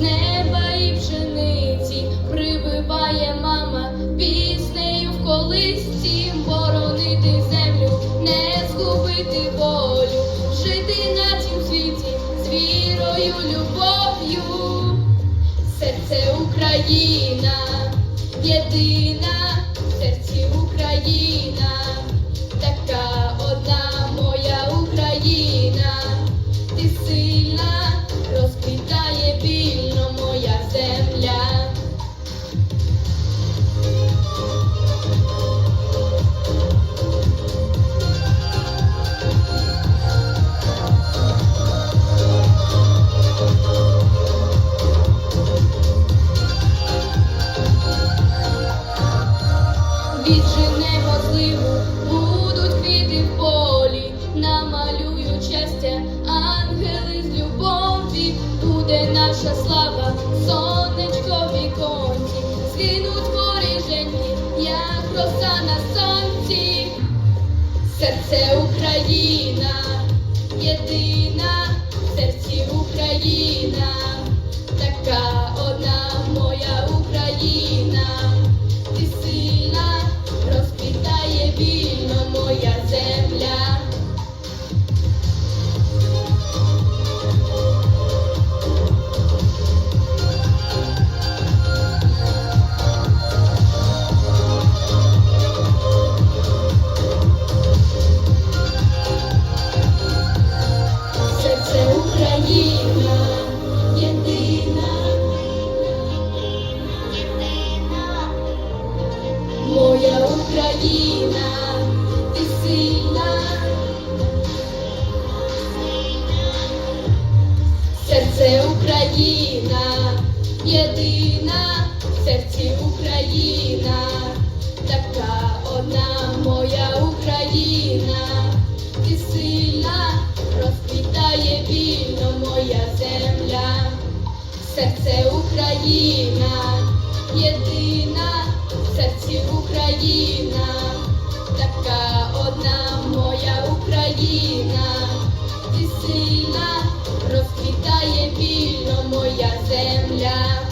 неба і пшениці. Прибиває мама піснею в колисці. Боронити землю, не згубити волю, жити на цім світі з вірою, любов'ю, серце Україна, єдина серці Україна. Наша слава, сонечко віконці, згинуть поріжені, як роса на сонці, серце Україна, єдина серці Україна, Україна, ти сильна, серце Україна, єдина, серці Україна, така одна моя Україна, ти сильна, розквітає вільно моя земля. Серце Україна, єдина серці Україна, така одна моя Україна, ти сильна, розквітає вільно моя земля.